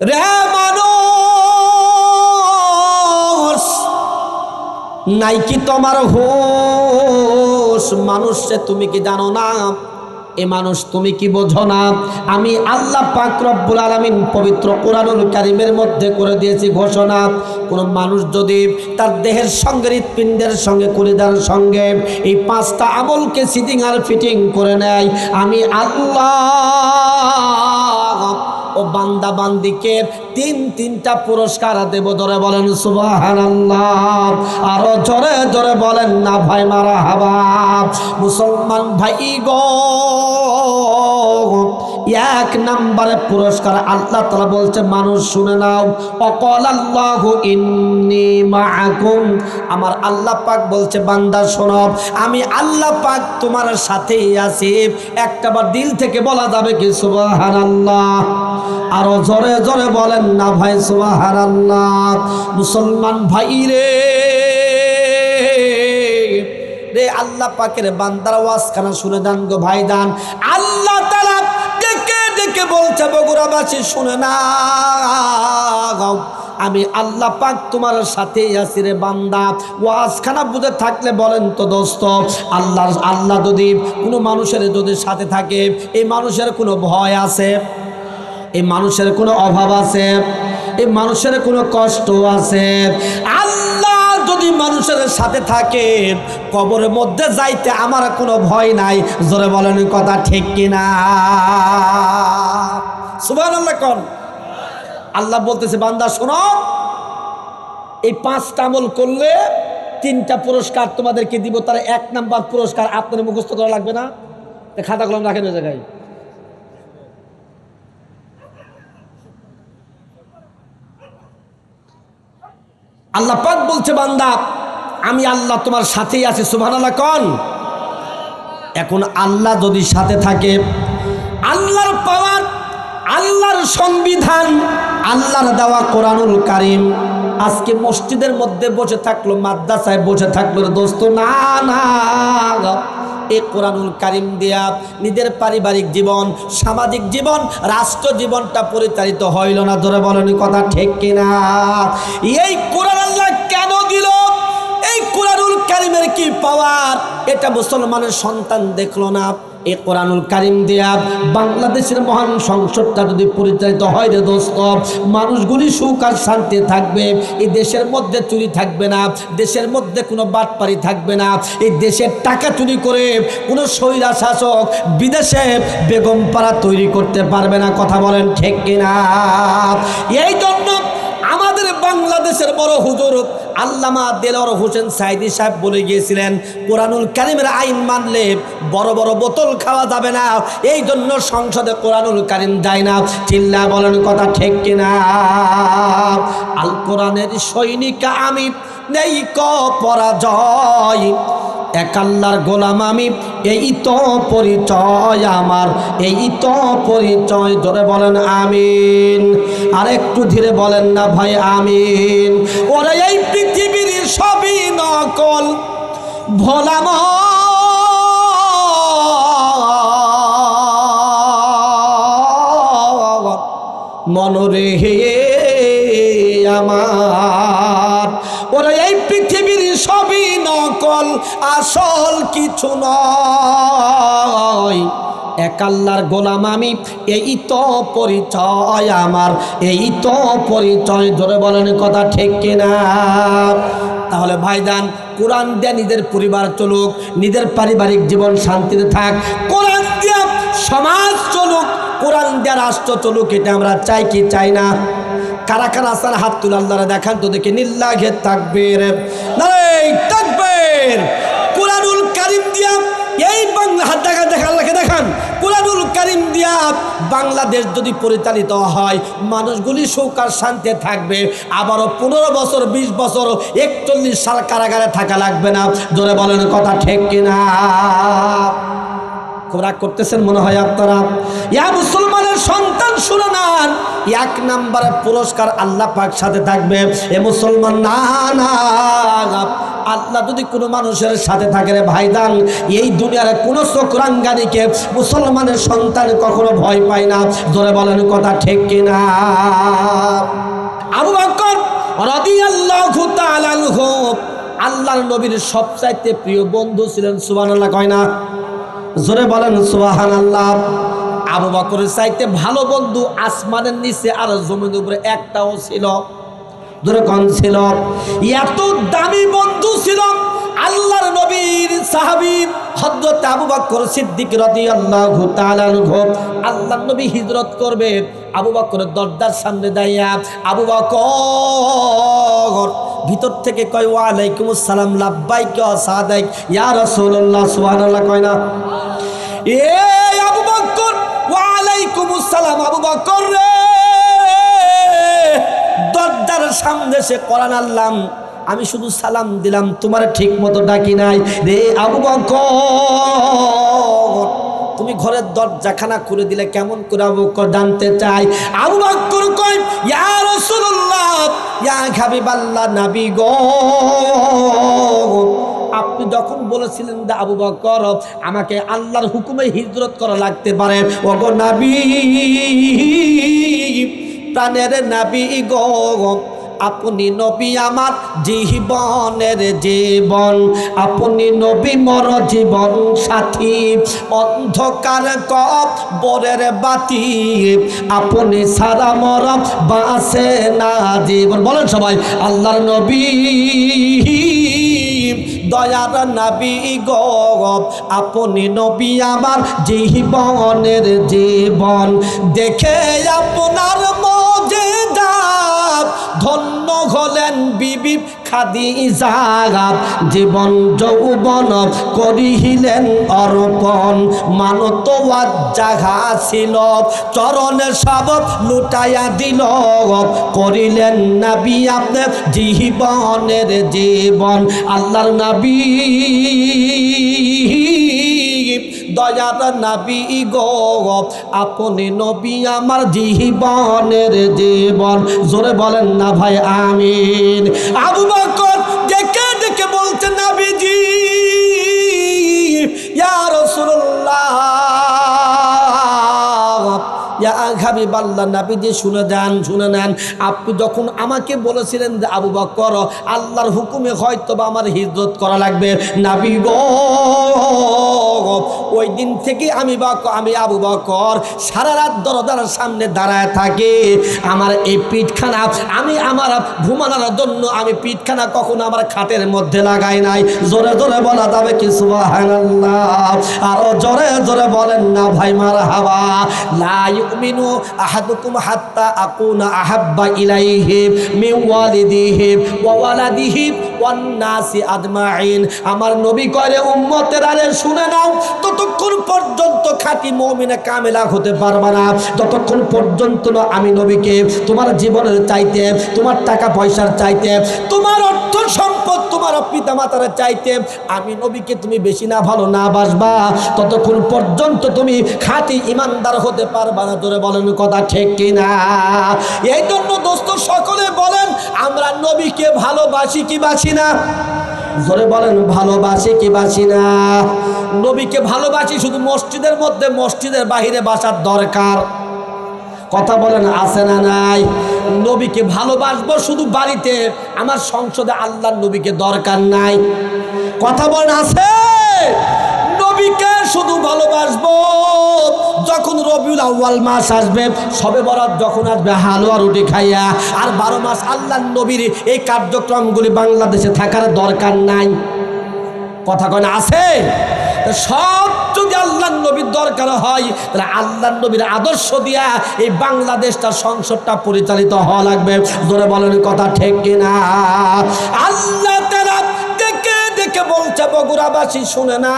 রে মানুষ নাই কি তোমার হোশ, মানুষে তুমি কি জানো না? এ মানুষ তুমি কি বোঝো না? আমি আল্লাহ পাক রব্বুল আলামিন পবিত্র কোরআনুল কারিমের মধ্যে করে দিয়েছি ঘোষণা। কোন মানুষ যদি তার দেহের সঙ্গে, হৃৎপিণ্ডের সঙ্গে কলিদার সঙ্গে এই পাঁচটা আমলকে সিটিং আর ফিটিং করে নেয়, আমি আল্লাহ ও বান্দা বান্দিকে তিন তিনটা পুরস্কার দেব ধরে বলেন সুবাহান আরও জোরে জোরে বলেন না ভাই, মারা হাবা। মুসলমান ভাই গো এক নম্বরে পুরস্কার আল্লাহ তালা বলছে, মানুষ শুনে নাও, অকল আল্লাহ ইন্নি মাআকুম। আমার আল্লাহ পাক বলছে, বান্দা শোনো, আমি আল্লাহ পাক তোমার সাথেই আছি। একটা বার দিল থেকে বলা যাবে কি সুবাহান আল্লাহ আরও জোরে জোরে বলেন, না ভাই সুবাহান আল্লাহ মুসলমান ভাই রে রে আল্লাহ পাকের বান্দার ওয়াজখানা শুনে দান গো ভাই দান আল্লাহ ডেকে বলছে, বগুড়াবাসী, শুনে না আমি আল্লাহ পাক তোমার সাথেই আছি রে বান্দা। ওয়াজখানা বুঝে থাকলে বলেন তো দোস্ত আল্লাহ আল্লাহ যদি কোনো মানুষের যদি সাথে থাকে, এই মানুষের কোনো ভয় আছে? এই মানুষের কোনো অভাব আছে? এই মানুষের কোনো কষ্ট আছে? আল্লাহ যদি মানুষের সাথে থাকে, কবরের মধ্যে যাইতে আমার কোনো ভয় নাই। জোরে বলেন কথা ঠিক কিনা? সুবাহ আল্লাহ কন? আল্লাহ বলতেছে, বান্দা, শোনো, এই পাঁচটা আমল করলে তিনটা পুরস্কার তোমাদেরকে দিব, তার এক নাম্বার পুরস্কার আপনার মুখস্থ করা লাগবে না? খাতা কলম রাখেন ওই জায়গায়। আল্লাহ পাক বলছে, বান্দা, আমি আল্লাহ তোমার সাথেই আছি সুবহান আল্লাহ কন? এখন আল্লাহ যদি সাথে থাকে, আল্লাহর পাওয়ার আল্লাহর সংবিধান, আল্লাহর দেওয়া কোরআনুল কারিম। আজকে মসজিদের মধ্যে বসে থাকল, মাদ্রাসায় বসে থাকল দোস্ত। না না এই কোরআনুল কারিম দিয়া নিজের পারিবারিক জীবন, সামাজিক জীবন, রাষ্ট্র জীবনটা পরিচালিত হইল না। ধরে বলেন কথা ঠিক কিনা? এই কোরআন আল্লাহ কেন দিল? এই কোরআনুল কারিমের কি পাওয়ার? এটা মুসলমানের সন্তান দেখল না। এই কোরআনুল কারিম দেয়া বাংলাদেশের মহান সংসদটা যদি পরিচালিত হয় রে দোস্ত, মানুষগুলি সুখ আর শান্তি থাকবে, এই দেশের মধ্যে চুরি থাকবে না, দেশের মধ্যে কোনো বাটপারি থাকবে না, এই দেশের টাকা চুরি করে কোনো স্বৈরা শাসক বিদেশে বেগম পাড়া তৈরি করতে পারবে না, কথা বলেন ঠিক কিনা? এই জন্য আমাদের বাংলাদেশের বড় হুজুর আল্লামা দেলর হোসেন সাইদি সাহেব বলে গিয়েছিলেন, কোরআনুল কারিমের আইন মানলে বড় বড় বোতল খাওয়া যাবে না, এই জন্য সংসদে কোরআনুল কারিম যায় না। চিল্লা বলেন, কথা ঠিক কিনা? আল কোরআনের সৈনিক আমি, নেই ক পরাজয়। এক আল্লাহর গোলাম আমি। এই তো পরিচয় আমার, এই তো পরিচয় ধরে বলেন আমিন। আর একটু ধীরে বলেন না ভাই, আমিন। ওরা এই পৃথিবীর সবই নকল ভোলাম মনরে হে আমার। আসল কিছু নয়। এক আল্লাহর গোলাম আমি, এই তো পরিচয় আমার, এই তো পরিচয়। ধরে বলেন কথা ঠিক কিনা? তাহলে ভাইজান, কোরআন দিয়ে নিজের পরিবার চলুক, নিজের পারিবারিক জীবন শান্তিতে থাক। কোরআন দিয়ে সমাজ চলুক, কোরআন দিয়ে রাষ্ট্র চলুক, এটা আমরা চাই কি চাই না? কারা কারা আসার হাত তুলে আল্লাহরা দেখান, তো দেখে নিল্লাঘে থাকবের থাকবের কোরআনুল কারিম দিয়া এই বাংলা হাত দেখা দেখা, আল্লাহকে দেখান। কোরআনুল কারিম দিয়া বাংলাদেশ যদি পরিচালিত হয়, মানুষগুলি সুখ আর শান্তি থাকবে। আবারও পনেরো বছর, বিশ বছর, একচল্লিশ সাল কারাগারে থাকা লাগবে না। জোরে বলেন কথা ঠিক কিনা? রাগ করতেছেন, মনে হয় আপনারা। ইয়া মুসলমানের সন্তান, শুনে নেন। এক নাম্বারের পুরস্কার আল্লাহ পাক সাথে থাকবে। এ মুসলমান, না না আল্লাহ যদি কোনো মানুষের সাথে থাকে রে ভাইদান এই দুনিয়ার কোনো চক্রাঙ্গানিকে মুসলমানের সন্তান কখনো ভয় পায় না। ধরে বলেন, কথা ঠিক কিনা? আবু বকর রাদিয়াল্লাহু তাআলা আনহু, আল্লাহর নবীর সবচাইতে প্রিয় বন্ধু ছিলেন, সুবহানাল্লাহ কয় না? জোরে বলেন, সুবহানাল্লাহ। আবু বকরের চাইতে ভালো বন্ধু আসমানের নিচে আর জমিনের উপরে একটাও ছিল। ধরে কন, ছিল। এত দামি বন্ধু ছিল আল্লাহর নবীর সাহাবী হযরত আবু বকর সিদ্দিক রাদিয়াল্লাহু তাআলা আনহু। আল্লাহর নবী হিজরত করবে। আবু বকরের দরজার সামনে দাঁড়িয়ে আবু বকর ভিতর থেকে কয় ওয়া আলাইকুম আসসালাম, লাব্বাইক ওয়া সাদাইক, ইয়া রাসূলুল্লাহ সুবহানাল্লাহ কয় না। এ আবু বকর ওয়া আলাইকুম আসসালাম, আবু বকর রে! দরজার সামনে সে কোরআন আমি শুধু সালাম দিলাম, তোমার ঠিক মতো ডাকি নাই। রে আবু বকর, তুমি ঘরের দরজাখানা খুলে দিলে কেমন করে আবু বকর জানতে চাই আবু বকর কই ইয়া রাসূলুল্লাহ ইয়া হাবিবাল্লাহ নাবি গো। আপনি যখন বলেছিলেন যে আবু বকর, আমাকে আল্লাহর হুকুমে হিজরত করা লাগতে পারে, ওগো নাবি, প্রাণের নাবি গো। আপনি নবী আমার জীবনের জীবন। আপনি নবী মর জীবন সাথী। অন্ধকার কপ বরের বাতি। আপনি সারা মর বাসে না জীবন। বলেন সবাই, আল্লাহর নবী। দয়ার নাবি গব আপনি নবী আমার জীবনের জীবন। দেখে আপনার মজে হলেন বিবি খাদি জাগাত। জীবন যৌবন করিহিলেন অর্পণ। মানত জাগা ছিল। চরণে সব লুটাইয়া দিল। করিলেন নাবি আপনার জীবনের জীবন। আল্লাহর নাবি দয়ার নাবি গো, আপনি নবী আমার জীবনের জীবন। জোরে বলেন না ভাই, আমিন। আবু বকর ডেকে ডেকে বলছে, নাবিজি, ইয়া রাসূলুল্লাহ, ইয়া হাবিবাল্লাহ, নাবিজি, শুনে যান, শুনে নেন। আপনি যখন আমাকে বলেছিলেন যে আবু বকর, আল্লাহর হুকুমে হয়তো বা আমার হিজরত করা লাগবে। নাবি গো ওই দিন থেকে আমি বক আমি আবু বকর সারা রাত দরজার সামনে দাঁড়ায় থাকি। আমার এই পিঠখানা, আমি আমার ঘুমানোর জন্য আমি পিঠখানা কখনো আমার খাটের মধ্যে লাগাই নাই। জোরে জোরে বলা যাবে কি সুবহানাল্লাহ। আরও জোরে জোরে বলেন না, ভাই মার হাওয়া লা ইউমিনু আহাদুকুম হাত্তা আকুনা আহাব্বা ইলাইহি মিন ওয়ালিদিহি ওয়া ওয়ালাদিহি ওয়ান নাসি আজমাইন। আমার নবী করে উম্মতের আরে শুনে নাও ততক্ষণ পর্যন্ত খাঁটি মুমিনে কামেলা হতে পারবে না, ততক্ষণ পর্যন্ত না আমি নবীকে, তোমার জীবনের চাইতে, তোমার টাকা পয়সার চাইতে, তোমার অর্থ সম্পদ তোমার পিতা মাতার চাইতে আমি নবীকে তুমি বেশি না ভালো না বাসবা। ততক্ষণ পর্যন্ত তুমি খাঁটি ইমানদার হতে পারবা না তোরে বলেন কথা ঠিক কিনা? এই জন্য দোস্ত, সকলে বলেন, আমরা নবীকে ভালোবাসি কি বাসি না? জোরে বলেন, ভালোবাসি কি বাসি না? নবীকে ভালোবাসি শুধু মসজিদের মধ্যে, মসজিদের বাহিরে বাসার দরকার। কথা বলেন, আছে না নাই? নবীকে ভালোবাসবো শুধু বাড়িতে, আমার সংসদে আল্লাহর নবীকে দরকার নাই। কথা বলেন, আছে? নবীকে শুধু ভালোবাসবো। যখন রবিউল আউ্য়াল মাস আসবে, সবে বরাত যখন আসবে, হালুয়া রুটি খাইয়া, আর বারো মাস আল্লাহ নবীর এই কার্যক্রমগুলি বাংলাদেশে থাকার দরকার নাই। কথা কয় না, আছে? সব যদি আল্লাহ নবীর দরকার হয়, তাহলে আল্লাহ নবীর আদর্শ দিয়া এই বাংলাদেশটা সংসদটা পরিচালিত হওয়া লাগবে। ধরে বলেন, কথা ঠিক কিনা? আল্লাহ তারা দেখে দেখে বলছে বগুড়াবাসী শুনে না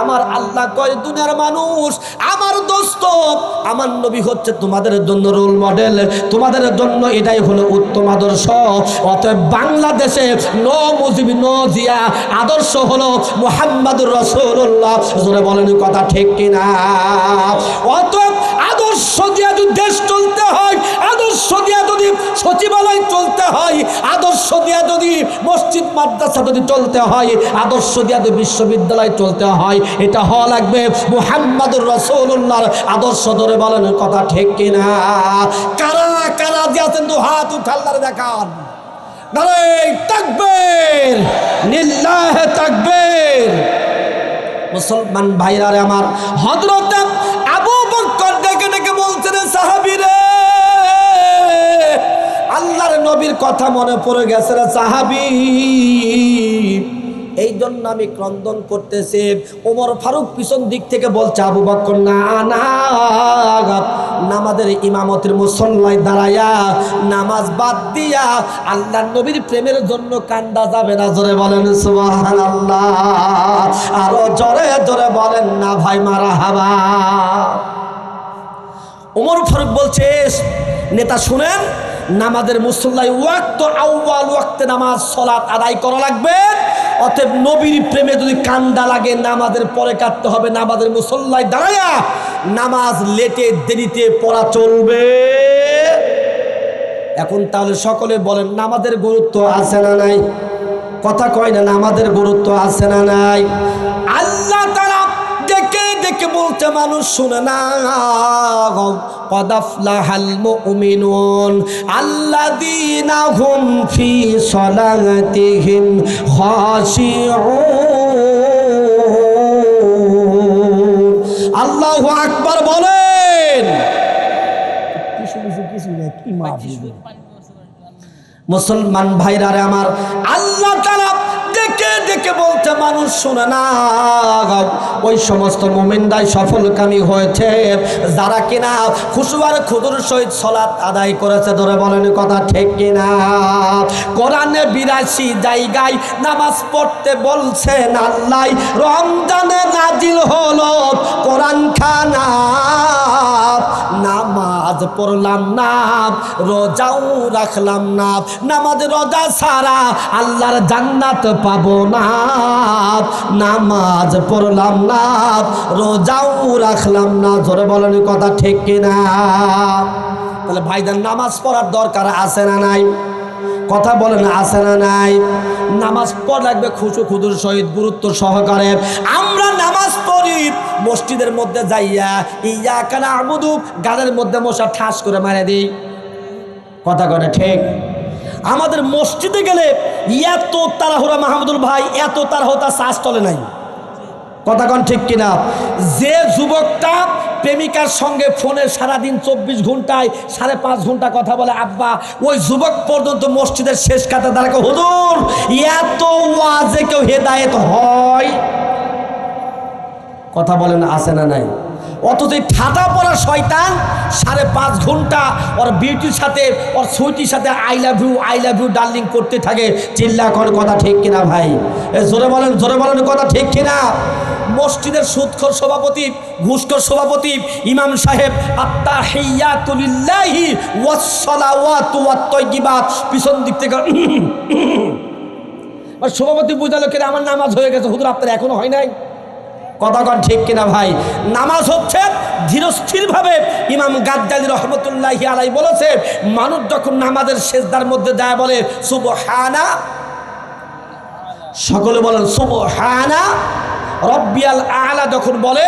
আমার আল্লাহ কয়, দুনিয়ার মানুষ, আমার দোস্ত, আমার নবী হচ্ছে তোমাদের জন্য রোল মডেল তোমাদের জন্য এটাই হলো উত্তম আদর্শ। অতএব বাংলাদেশে নো মুজিব, নো জিয়া, আদর্শ হলো মোহাম্মদুর রসুল্লাহ বলেন কথা ঠিক কিনা? অতএব আদর্শ দিয়া যদি দেশ চলতে হয়, আদর্শ দিয়া যদি সচিবালয় চলতে হয়, আদর্শ দিয়া যদি মসজিদ, মাদ্রাসা যদি চলতে হয়, আদর্শ দিয়া যদি বিশ্ববিদ্যালয় চলতে হয়, এটা হওয়া লাগবে মুহাম্মাদুর রসুল্লাহর আদর্শ ধরে বলেন কথা ঠিক কিনা? কারা কারা যে আছেন দু হাত উঠাল্লার দেখান। নারে তাকবীর, নিল্লাহ তাকবীর। মুসলমান ভাইরা রে আমার হজরত আবু বকর ডেকে ডেকে বলছেন সাহাবীরে, আল্লাহর নবীর কথা মনে পড়ে গেছে রে সাহাবি। এই জন্য আমি ক্রন্দন করতেছি। ওমর ফারুক পিছন দিক থেকে বলছে, আবু বকর, না না নামাজের ইমামতের মুসল্লায় দাঁড়ায়া নামাজ বাদ দিয়া আল্লাহ নবীর প্রেমের জন্য কান্দা যাবে না, জোরে বলেন সুবহানাল্লাহ। আরও জোরে জোরে বলেন না ভাই মারা হাবা ওমর ফারুক বলছে নেতা শুনেন নামাজের মুসল্লায় ওয়াক্ত আউ্বাল ওয়াক্তে নামাজ, সলাৎ আদায় করা লাগবে। অতএব নবীর প্রেমে যদি কান্দা লাগে, নামাজের পরে কাটতে হবে, নামাজের মুসল্লায় দাঁড়ায়া নামাজ লেটে, দেরিতে পড়া চলবে। এখন তাহলে সকলে বলেন, নামাজের গুরুত্ব আছে না নাই? কথা কয় না, নামাজের গুরুত্ব আছে না নাই? ডেকে বলতে মানুষ শুনে না কদাফলাহাল মুমিনুন আল্লাযীনা হুম ফি সলাতিহিম খাশিউন। আল্লাহু আকবার বলেন। মুসলমান ভাইরা আমার আল্লাহ তারা ডেকে ডেকে বলতে মানুষ শুনে না ওই সমস্ত মোমেন্দাই সফলকামী হয়েছে। যারা কিনা খুশুয়ার খুদুর সহিত সলাৎ আদায় করেছে, ধরে বলেন কথা ঠিক কিনা? কোরআনে বিরাশি জায়গায় নামাজ পড়তে বলছেন আল্লাহ, রমজানে নাজিল হলো কোরআন খানা। নামাজ পড়লাম না, রোজাও রাখলাম না। নামাজ, রোজা সারা আল্লাহর জান্নাত পাবো না। নামাজ পড়লাম না, রোজাও রাখলাম না। জোরে বলেন কথা ঠিক কিনা? তাহলে ভাইদের নামাজ পড়ার দরকার আছে না নাই? কথা বলেন আছে না নাই? নামাজ পড় লাগবে খুশু খুদুর সহিত গুরুত্ব সহকারে। আমরা নামাজ মসজিদের মধ্যে যাইয়া ইয়া কানা আমুদু গালের মধ্যে মশা ঠাস করে মারে দিই। কথা করে ঠিক? আমাদের মসজিদে গেলে এত তাড়াহুড়া মাহমুদুল ভাই, এত তাড়াহুড়া শ্বাস চলে নাই। কথা কন ঠিক কিনা? যে যুবকটা প্রেমিকার সঙ্গে ফোনে সারাদিন চব্বিশ ঘন্টায়, সাড়ে পাঁচ ঘণ্টা কথা বলে, আব্বা, ওই যুবক পর্যন্ত মসজিদের শেষ কাতে দাঁড়াকে হুজুর, এত ওয়াজে কেউ হেদায়েত হয়? কথা বলেন, আছে না নাই? অথচ ঠাটা পড়া শয়তান সাড়ে পাঁচ ঘণ্টা ওর বিউটির সাথে, ওর সুইটির সাথে I love you I love you darling করতে থাকে। চিল্লা কর কথা ঠিক কিনা ভাই? জোরে বলেন জোরে বলেন কথা ঠিক কিনা? মসজিদের সুদখর সভাপতি, ঘুষখর সভাপতি, ইমাম সাহেব আত্মা হেয়াতুলিল্লাহি ওয়াসসালাওয়াতু ওয়াত-তাইয়্যিবাত পিছন দিক থেকে সভাপতি বুঝালো কেন, আমার নামাজ হয়ে গেছে, হুজুর আপনার এখনও হয় নাই? কথা ঠিক কিনা ভাই? নামাজ হচ্ছে ধীরস্থিরভাবে ইমাম গাদ্দালি রহমতুল্লাহি আলাই বলেছে, মানুষ যখন নামাজের শেষদার মধ্যে দেয় বলে শুভ হানা সকলে বলেন শুভ হানা রব্বিয়াল আলা যখন বলে,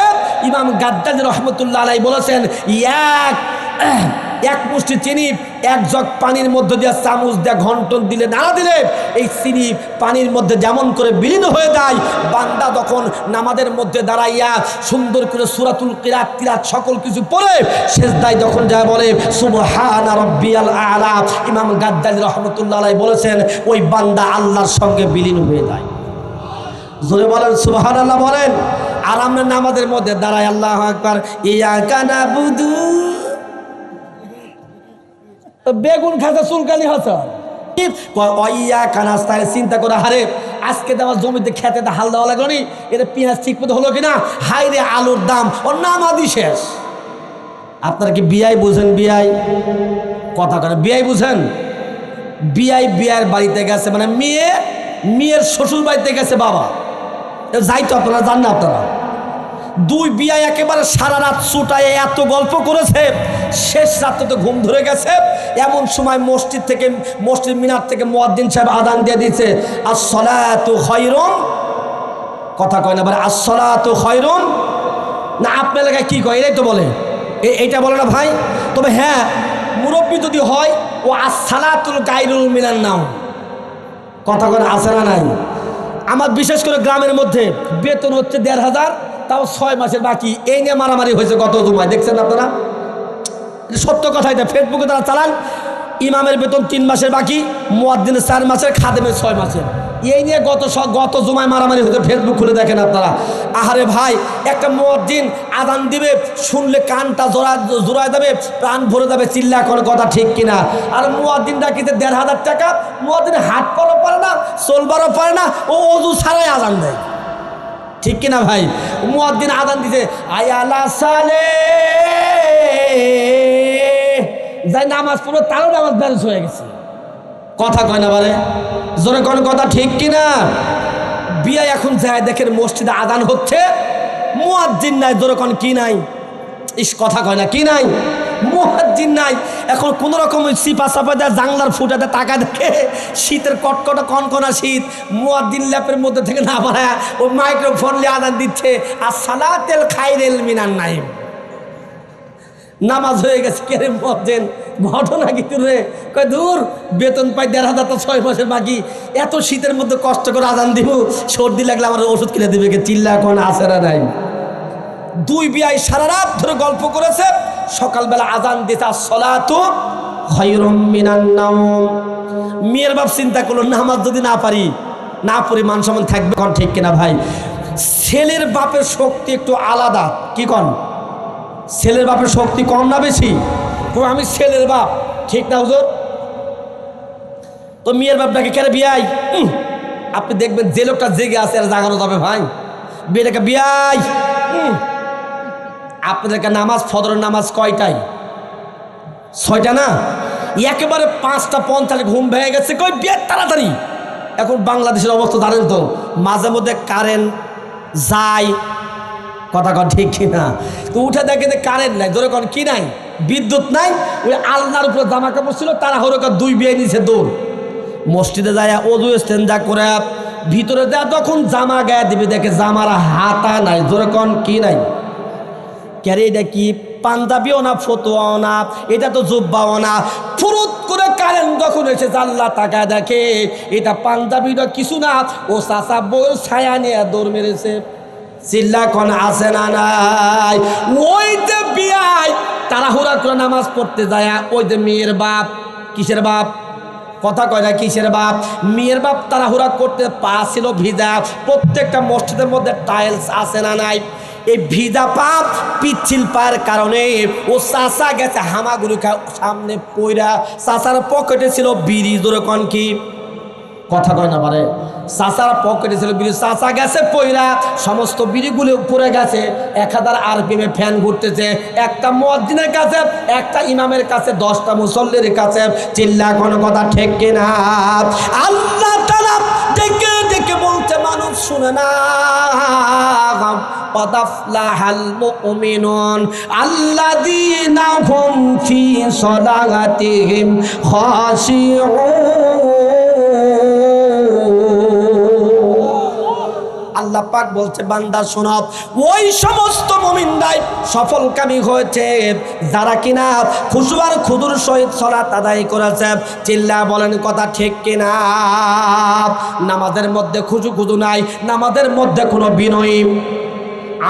ইমাম গাদ্দালি রহমতুল্লাহ আলাই বলেছেন এক এক মুষ্টি চিনি এক জগ পানির মধ্যে দিয়ে চামচ দিয়ে ঘন্টন দিলে, নাড়া দিলে এই চিনি পানির মধ্যে যেমন করে বিলীন হয়ে যায়, বান্দা তখন নামাদের মধ্যে দাঁড়াইয়া সুন্দর করে সুরাতুল কিরাত কিরাত সকল কিছু পড়ে শেষ দায় যখন যায় বলে, সুবহান রব্বিয়াল আলা ইমাম গাদ্দালি রহমতুল্লাহ বলেছেন, ওই বান্দা আল্লাহর সঙ্গে বিলীন হয়ে যায়। জোরে বলেন সুবহান আল্লাহ বলেন, আর আমরা নামাজের মধ্যে দাঁড়াই, আল্লাহ আকবার ইয়া কানা বুদু বেগুন খাতা চুলকানি হাসান অইয়া কানাস্তায় চিন্তা করে, হারে, আজকে আমার জমিতে খেতে হাল দেওয়া লাগল নি, এটা পেঁয়াজ ঠিক মতো হলো কিনা? হাই রে, আলুর দাম ওর নামাদি শেষ। আপনারা কি বিআই বুঝেন, বিআই? কথা কেন বিআই বুঝেন? বিআই বিআর বাড়িতে গেছে মানে মেয়ে, মেয়ের শ্বশুর বাড়িতে গেছে বাবা। যাই তো আপনারা জান না আপনারা। দুই বিয়া একেবারে সারা রাত চুটায় এত গল্প করেছে। শেষ রাত্রে তো ঘুম ধরে গেছে। এমন সময় মসজিদ থেকে, মসজিদ মিনার থেকে মোয়াদ্দিন সাহেব আদান দিয়ে দিচ্ছে আর সলাতু খয়রুন কথা কয় না, বলে আর সলাতু খয়রুন না, আপনার এলাকায় কী কয়? এটাই তো বলে। এইটা বলে না ভাই? তবে হ্যাঁ মুরব্বী যদি হয়, ও আসসালাতুল গাইরুল মিনার নাম কথা করে আসে না নাই? আমার বিশেষ করে গ্রামের মধ্যে বেতন হচ্ছে দেড় হাজার তাও ছয় মাসের বাকি। এই নিয়ে মারামারি হয়েছে গত জুমায়, দেখছেন আপনারা? সত্য কথাই দেয় ফেসবুকে তারা চালান, ইমামের বেতন তিন মাসের বাকি মুয়াদ্দিনের চার মাসের, খাদেমের ছয় মাসের। এই নিয়ে গত গত জুমায় মারামারি হয়েছে ফেসবুক খুলে দেখেন আপনারা। আহারে ভাই, একটা মুয়াদ্দিন আদান দিবে, শুনলে কানটা জোড়া, জোড়ায় যাবে, প্রাণ ভরে যাবে, চিল্লা কোনো কথা ঠিক কিনা। আর মোয়াদ্দিন ডাকিতে দেড় হাজার টাকা মুয়াদ্দিন হাট পারও পারে না চলবারও পারে না, ও অজু ছাড়াই আদান দেয়। ঠিক কিনা ভাই? মুয়াদ্দিন আদান দিছে আয়ালা সালে যাই নামাজ পড়ো, তারও নামাজ ব্যালেন্স হয়ে গেছে। কথা কয় না বলে জোরে কোন কথা ঠিক কিনা? বিয়ে এখন যায় দেখেন মসজিদে আদান হচ্ছে, মুয়াজ্জিন নাই, জোরে কোন কি নাই? ইস, কথা কয় না, কি নাই? মুয়াজ্জিন নাই। এখন কোন রকম সিপা চাপা দেয় জাংলার ফুটাতে টাকা দেখে শীতের কটকটা কনকনা শীত মুয়াজ্জিন ল্যাপের মধ্যে থেকে না বাড়ায় ও মাইক্রোফোন নিয়ে আদান দিচ্ছে। আর সালাতেল খাইরেল মিনান নাইম। নামাজ হয়ে গেছে কে রে মজ্জেন ঘটনা কিন্তু রে? কয়, দূর, বেতন পাই দেড় হাজার তো ছয় মাসের বাকি। এত শীতের মধ্যে কষ্ট করে আদান দিব, সর্দি লাগলে আমার ওষুধ কিনে দিবে কে? চিল্লা এখন আসে না নাই? দুই বিয়াই সারা রাত ধরে গল্প করেছে সকালবেলা আজান দিতে, সলাতু মেয়ের বাপ চিন্তা করল নামাজ যদি না পারি, না পড়ি মান সম্মান থাকবে কন ঠিক কিনা ভাই? ছেলের বাপের শক্তি একটু আলাদা। কি কন? ছেলের বাপের শক্তি কম না বেশি? আমি ছেলের বাপ। ঠিক না, হুজুর? তো মেয়ের বাপটাকে কেন বিয়াই? আপনি দেখবেন যে লোকটা জেগে আছে আর জাগানো যাবে ভাই। বিয়েটাকে বিয়াই। আপনাদেরকে নামাজ ফদরের নামাজ কয়টাই? ছয়টা না? একেবারে পাঁচটা পঞ্চাশ ঘুম ভেঙে গেছে, কই বিয়ে তাড়াতাড়ি। এখন বাংলাদেশের অবস্থা জানেন তো। মাঝে মধ্যে কারেন্ট যায়। কথা কন ঠিক কিনা? তো উঠে দেখে যে কারেন্ট নাই ধরে কন, কি নাই? বিদ্যুৎ নাই, ওই আলনার উপরে জামা কাপড় ছিল তারা হরকা দুই বিয়ে নিছে দৌড়। মসজিদে যায় অজু যা করে, ভিতরে যা তখন জামা গায়ে দিবে, দেখে জামার হাতা নাই ধরে কন, কি নাই? ক্যারে এটা কি? পাঞ্জাবিও না, ফতোয়াও না, এটা তো জুব্বাও না। ফুরুত করে কারেন্ট যখন এসে জাল্লা তাকায় দেখে, এটা পাঞ্জাবিটা কিছু না। ও চাষা বউর ছায়া নিয়ে দৌড় মেরেছে। চিল্লা কোন আছে না নাই? ওই যে বিয়াই, তাড়াহুড়া করে নামাজ পড়তে যায়। ওই যে মেয়ের বাপ, কিসের বাপ? কথা কয় না, কিসের বাপ? মেয়ের বাপ তাড়াহুড়া করতে পা ছিল ভিজা। প্রত্যেকটা মসজিদের মধ্যে টাইলস আছে না নাই? এই ভিজা পাপ পিচ্ছিল পার কারণে ও চাষা গেছে হামাগুড়ি সামনে পইরা চাষার পকেটে ছিল বিড়ি। দোরকন কি? কথা কয় না পারে। চাচার পকেটে ছিল বিড়ি। চাচা গেছে পইরা, সমস্ত বিড়িগুলি উপরে গেছে। এক হাজার আরপিএমে ফ্যান ঘুরতেছে। একটা মসজিদের কাছে, একটা ইমামের কাছে, দশটা মুসল্লির কাছে। চিল্লা, কোনো কথা ঠিক কিনা? আল্লাহ ডেকে ডেকে বলছে, মানুষ শুনে না। কদাফলাহাল মুমিনুন, আল্লাযীনা হুম ফি পাক বলছে, বান্দা শোনাব ওই সমস্ত মুমিনরাই সফলকামী হয়েছে। যারা কিনা খুশুয়ার খুদুর সহিত সলাত আদায় করেছে, চিল্লা বলেন কথা ঠিক কিনা? নামাজের মধ্যে খুজু খুজু নাই, নামাজের মধ্যে কোনো বিনয়ী।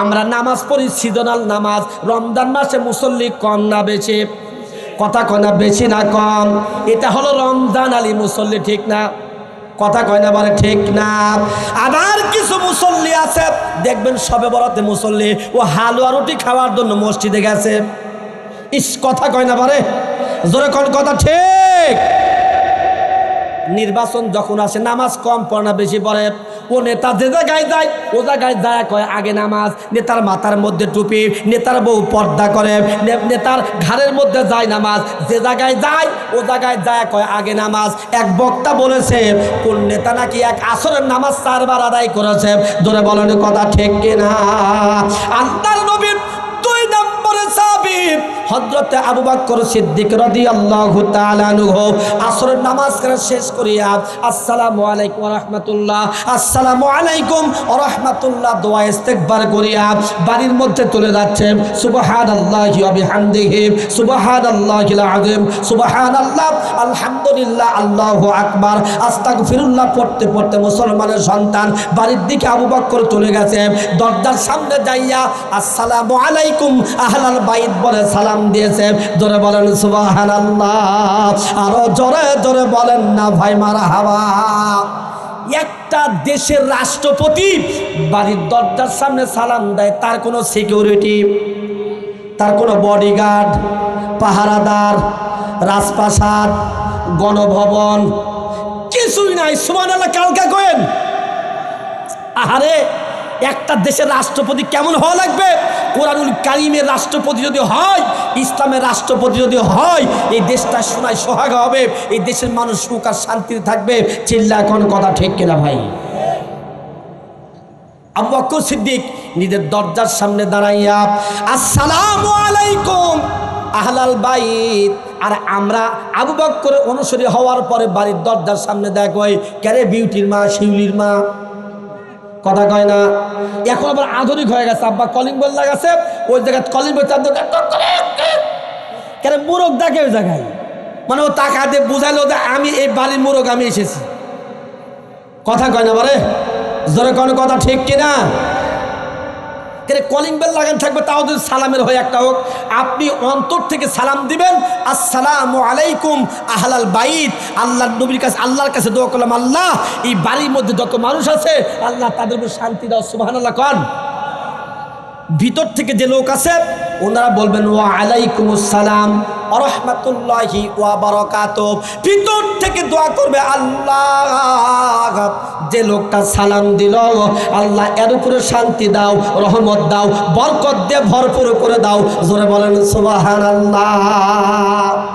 আমরা নামাজ পড়ি সিজনাল নামাজ, রমজান মাসে মুসল্লি কম না বেশি? কথা কয় না, বেশি না কম? এটা হলো রমজান আলী মুসল্লি, ঠিক না? কথা কয় না বলে ঠিক না। আবার কিছু মুসল্লি আছে, দেখবেন সবে বরাতে মুসল্লি, ও হালুয়া রুটি খাওয়ার জন্য মসজিদে গেছে। ইস, কথা কয় না পারে জোরে কোন কথা? ঠিক। নির্বাচন যখন আসে, নামাজ কম পড়ে না, বেশি পড়ে। ও নেতা যে জায়গায় যায়, ও জায়গায় যায় কয়, আগে নামাজ, নেতার মাথার মধ্যে টুপি, নেতার বউ পর্দা করে, নে- নেতার ঘাড়ের মধ্যে যায় নামাজ, যে জায়গায় যায়, ও জায়গায় যায় কয়, আগে নামাজ। এক বক্তা বলেছে, কোন নেতা নাকি এক আসরের নামাজ চারবার আদায় করেছে? ধরে বলেন, কথা ঠিক কিনা? আল্লাহর নবীর দুই নম্বরে সাবিব হযরতে আবু বকর সিদ্দিক রাদিয়াল্লাহু তাআলা আনহু আসরের নামাজ করে শেষ করিয়া আসসালামু আলাইকুম রাহমাতুল্লাহ, আসসালামু আলাইকুম রাহমাতুল্লাহ দোয়া ইস্তেগফার করিয়া বাড়ির মধ্যে চলে যাচ্ছে। সুবহানাল্লাহি ওয়া বিহামদিহি, সুবহানাল্লাহিল আযীম, সুবহানাল্লাহ, আলহামদুলিল্লাহ, আল্লাহু আকবার। আস্তাগফিরুল্লাহ পড়তে পড়তে মুসলমানের সন্তান বাড়ির দিকে আবু বকর চলে গেছে। দরজার সামনে যাইয়া, আসসালামু আলাইকুম, আহলাল বাইত বলে সালাম দিয়েছে, জোরে বলেন, সুবহানাল্লাহ। আরও জোরে জোরে বলেন না, ভাই মারহাবা একটা দেশের রাষ্ট্রপতি বাড়ির দরজার সামনে সালাম দেয়, তার কোনো সিকিউরিটি তার কোনো বডিগার্ড পাহারাদার, রাজপ্রাসাদ, গণভবন, কিছুই নাই। সুমান আল্লাহ কালকা কয়েন আহারে, একটা দেশের রাষ্ট্রপতি কেমন হওয়া লাগবে? কোরআনুল কারিমের রাষ্ট্রপতি যদি হয়, ইসলামের রাষ্ট্রপতি যদি হয়, এই দেশটা শোনায় সোহাগা হবে, এই দেশের মানুষ সুখ আর শান্তিতে থাকবে। চিল্লা, এখন কথা ঠিক কিনা ভাই? আবু সিদ্দিক নিজের দরজার সামনে দাঁড়াইয়া, আসসালামু আলাইকুম আহলাল বাইত। আর আমরা আবু বকর অনুসরী হওয়ার পরে বাড়ির দরজার সামনে দেখ ক্যারে বিউটির মা, শিউলির মা? কথা কয় না। এখন আবার আধুনিক হয়ে গেছে। আব্বা কলিং বেল লাগাছে, ওই জায়গায় কলিং বেল চার কেন মুরগ ডাকে ওই জায়গায়? মানে ও দিয়ে বুঝাইলো যে আমি এই বাড়ির মুরগ, আমি এসেছি। কথা কয় না বলে জোরে কোনো কথা ঠিক কিনা? কেন কলিং বেল লাগান থাকবে, তাও যদি সালামের হয়ে একটা হোক। আপনি অন্তর থেকে সালাম দিবেন, আসসালামু আলাইকুম, আহলাল বাইত। আল্লাহ নবীর কাছে, আল্লাহর কাছে দোয়া করলাম, আল্লাহ, এই বাড়ির মধ্যে যত মানুষ আছে, আল্লাহ তাদের উপর শান্তি দাও, সুবহানাল্লাহ কন। ভিতর থেকে যে লোক আছে, ওনারা বলবেন, ওয়া আলাইকুম আসসালাম রহমতুল্লাহি ওয়া বারাকাত। ভিতর থেকে দোয়া করবে আল্লাহ। যে লোকটা সালাম দিল, আল্লাহ এর উপরে শান্তি দাও, রহমত দাও, বরকত দিয়ে ভরপুর করে দাও। জোরে বলেন, সুবহানাল্লাহ।